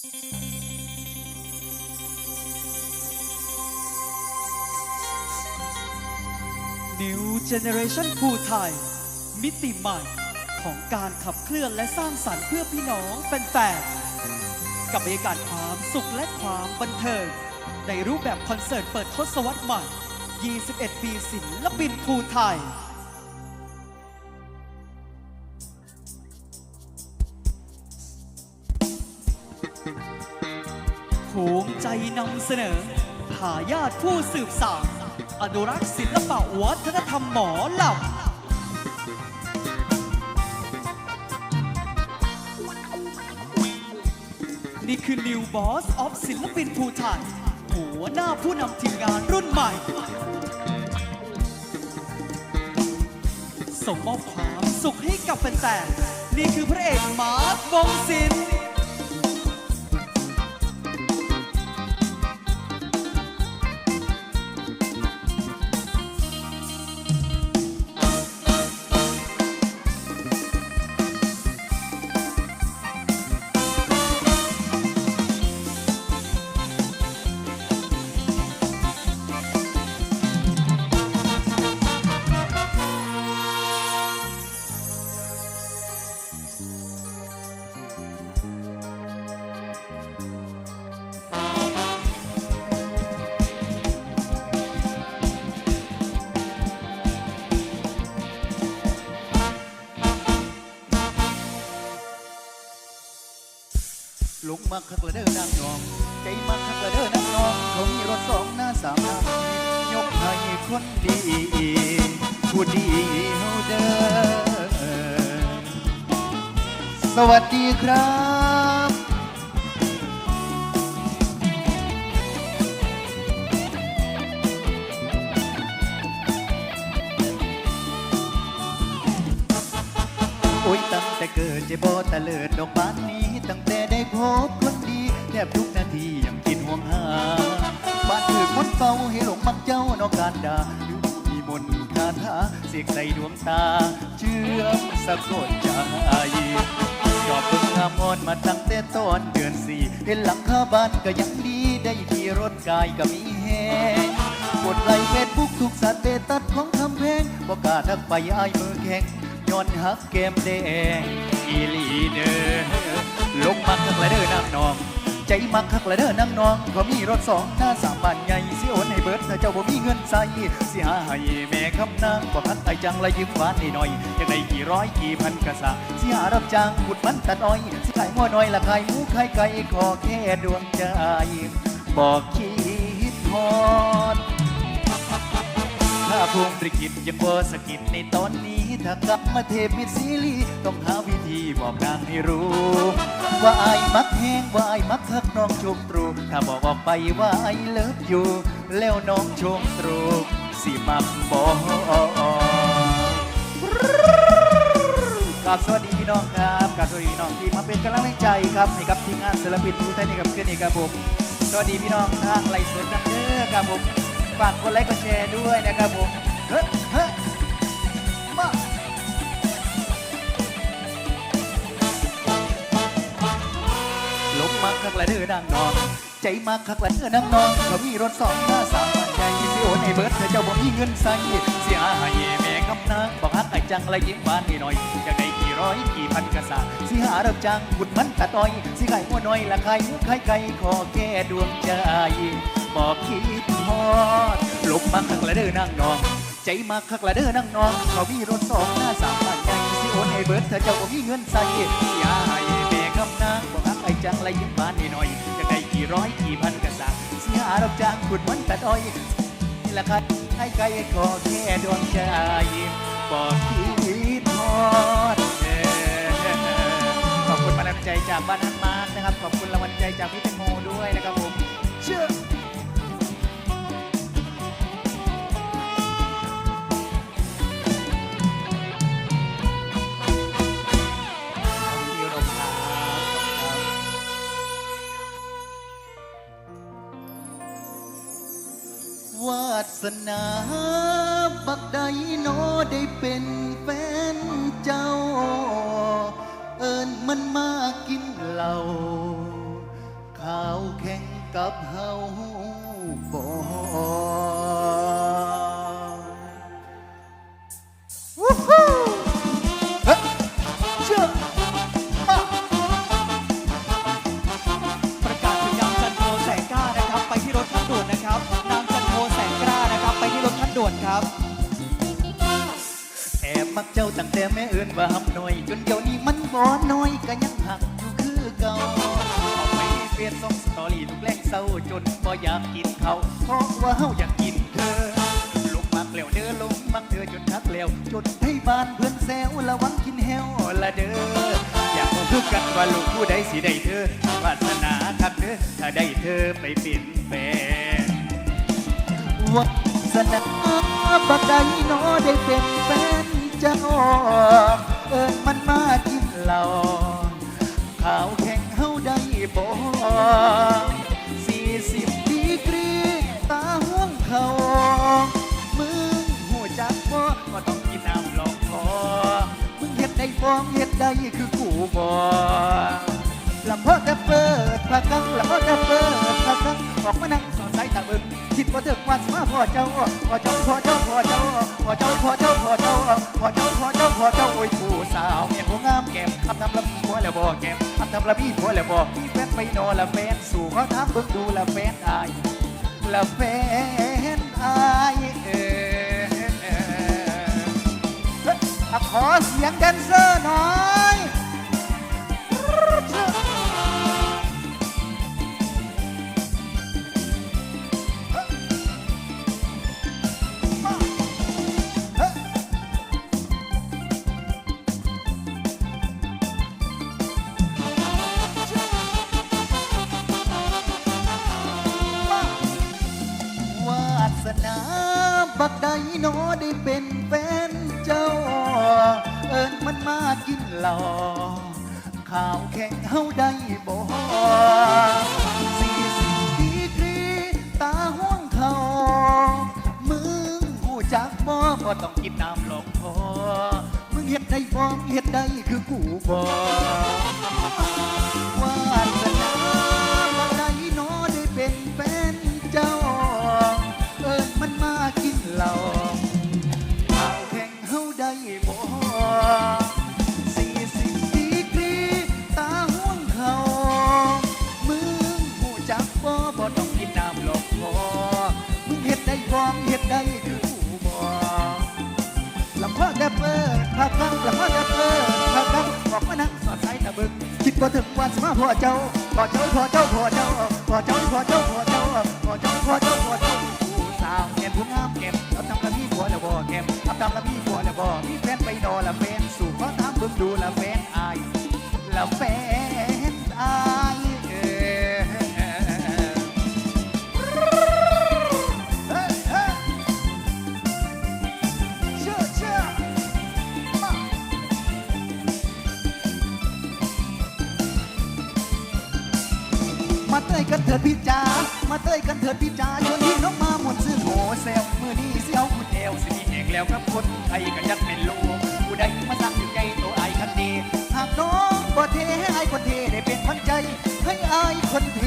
New Generation ภูไทย มิติใหม่ของการขับเคลื่อนและสร้างสรรค์เพื่อพี่น้องแฟนๆ กับบรรยากาศความสุขและความบันเทิง ในรูปแบบคอนเสิร์ตเปิดทศวรรษใหม่ 21 ปีศิลปินภูไทย ภูมิใจนำเสนอทายาทผู้สืบสานอนุรักษ์ศิลปะวัฒนธรรมหมอลำนี่คือ New Boss of ศิลปินภูไทยหัวหน้าผู้นำทีมงานรุ่นใหม่ ส่งมอบความสุขให้กับแฟนๆนี่คือพระเอกมาร์ควงศิลป์ ลุกมาคักละเด้อนางนอง ใจมาคักละเด้อนางนองเขามีรถสองหน้าสามหน้ายกให้คนดีผู้ดีเฮาเด้อสวัสดีครับโอ้ยตั้งแต่เกิดจ็บบ่ตะเลิดดอกบานนี้ ตั้งแต่ได้พบคนดีแทบทุกนาทียังกินห่วงหาบ้านถือคนเฝ้าให้หลงมักเจ้านอกการดามีมนต์คาถาเสียกใส่ดวงตา เชื่อมสะกดใจชอบเพิ่งงามอ่อนมาตั้งแต่ตอนเดือนสี่เห็นหลังคาบ้านก็ยังดีได้ขี่รถกายก็มีแฮงกดไลค์เฟซบุ๊กทุกสเตตัสของคำเพลงบอกกาทักไปอายมือแข็งย้อนหักเกมแดง อีหลีเดอลงมักคักละเด้อนางนอง ใจมักคักละเด้อนางนองเขามีรถสองหน้าสามบานใหญ่สิโอนให้เบิดถ้าเจ้าบ่มีเงินใส่สิหาให้แม่คำนางบ่คันไอจังละยืมหวานนิดหน่อยจังได้กี่ร้อยกี่พันกะสะสิหารับจ้างขุดมันตัดอ้อยสิขายงัวน้อยละขายหมูขายไก่ขอแค่ดวงใจบอกคิดฮอด ถ้าภูมิตริกิจยังบ่สกิดในตอนนี้ถ้ากลับมาเทพมิตรซีรีต้องหาวิธีบอกนางให้รู้ ว่าไอ้มักแห้งว่าไอ้มักทักน้องชมตรู ถ้าบอกออกไปว่าไอ้เลิฟอยู่ แล้วน้องชมตรูสิมักบอกกับสวัสดีพี่น้องครับกับสวัสดีพี่น้องที่มาเป็นกำลังใจครับให้กับทีมงานศิลปินทุกท่านนี่กับขึ้นนี่ครับผมสวัสดีพี่น้องทางไลฟ์สดกันเด้อครับผมฝากกดไลค์กดแชร์ด้วยนะครับผม เฮ้เฮ้มาลงมาคักละเด้อนางนองใจมาคักละเด้อนางนองเขามีรถสองหน้าสามบ้านใหญ่สิโอนให้เบิร์ดถ้าเจ้าบ่มีเงินใส่เสียหายแม่คำนางบอกฮักไอจังละยิ้มหวานนิดหน่อยอยากได้กี่ร้อยกี่พันกระสาสิหารับจ้างบุดมันตัดอ้อย สิไก่หัวน้อยละไข่หมูไข่ไก่ขอแค่ดวงใจบอกคิดฮอดลงมาคักละเด้อนางนอง ใจมากคักละเด้อนางนอง เขามีรถสองหน้าสามบ้านใหญ่สิโอนให้เบิร์ดถ้าเจ้าบ่มีเงินใส่เสียหายแม่คำนางบอกฮักไอ้จังละยิ้มหวานนิดหน่อยอยากได้กี่ร้อยกี่พันกระสาสิหารับจ้างขุดมันตัดอ้อยนี่ละครับให้ไกลขอแค่ดวงใจบอกคิดทอดขอบคุณมาลังใจจากบ้านฮันมานนะครับขอบคุณรางวัลใจจากพี่แตงโมด้วยนะครับผมเชื่อ วาสนาบักใดโนได้เป็นแฟนเจ้า เอิญมันมากินเหล้าวแข่งกับเฮาบ่ มักเจ้าตั้งแต่แม่เอื่นว่าหำหน่อย จนเดี๋ยวนี้มันบ่น้อยก็ยังหักอยู่คือเก่าเอาไปเฟซส่งสตอรี่ทุกแรงเศร้าจนบ่อยากกินเขาเพราะว่าเฮาอยากกินเธอลงมักแล้วเด้อลงมักเธอจนทักแล้วจนให้บ้านเพื่อนแซวระวังกินแฮวละเด้ออยากบอกคือกันว่าลูกผู้ใดสิได้เธอวาสนาคักเด้อถ้าได้เธอไปเป็นแฟนวัสนาบักใดโนอได้เป็นแฟน เจ้าเอิญมันมากินเหล่าข่าวแข่งเฮาได้บ่สี่สิบดีกรีตาห่วงเขา มึงหัวจักบ่ก็ต้องกินน้ำลองคอมึงเฮ็ดได้ฟ้องเฮ็ดได้คือกูบ่ คิดว่าเถิกวันมาพ่อเจ้าพ่อเจ้าพ่อเจ้าพ่อเจ้าพ่อเจ้าพ่อเจ้าพ่อเจ้าพ่อเจ้าพ่อเจ้าพ่อเจ้าโอ้ยผู้สาวเมียผู้งามแก้มทำทำละมีผัวแล้วบ่แก้มทำทำละมีผัวแล้วบ่มีแฟนไปนอนละแฟนสู่เขาถามเบิ่งดูละแฟนอายละแฟนอายเออเฮ้ยอะขอเสียงแดนเซอร์หน่อย วาสนาบักใดโนอได้เป็นแฟนเจ้า เอิญมันมากินหล้าข่าวแข่งเฮาได้บ่สี่สิบดีกรีตาห่วงเขา มึงหูจักบ่บ่ต้องกินน้ำหลอกคอมึงเฮ็ดได้บ่เฮ็ดได้คือกูบ่ บ่สี่สิบดีกรีตาห่วงเขามึงหูจักบ่บ่ต้องกินน้ำหลอกคอมึงเฮ็ดได้บ่เฮ็ดได้คือกูบ่ลำพ่อแต่เปิดพากังลำพ่อแต่เปิดพากังออกมานั่งสอดสายตะบึงคิดว่าถึงวันสมาพ่อเจ้าพ่อเจ้าพ่อเจ้าพ่อเจ้าพ่อเจ้าพ่อเจ้าพ่อเจ้าพ่อเจ้าพ่อเจ้าพ่อเจ้าผู้สาวแก้มผู้งามแก้มเอาทำละมีผัวแล้วบ่แก้ ทำละมีหัวละบ่มีแฟนไปนอละแฟนสู่ขอถามเบิ่งดูละแฟนอายละแฟน มาเต้ยกันเถิดพี่จ๋ามาเต้ยกันเถิดพี่จ๋าชวนพี่น้องมาหมดซื้อโหเซลมือนี้เสียวคุณเอวสิมีแหงแล้วครับคนไทยกันยักเป็นลูกผู้ใดมาสั่งอยู่ใจตัวไอ้คันดีหากน้องบ่เทให้ไอ้คนเทได้เป็นพันใจให้ไอ้คนเท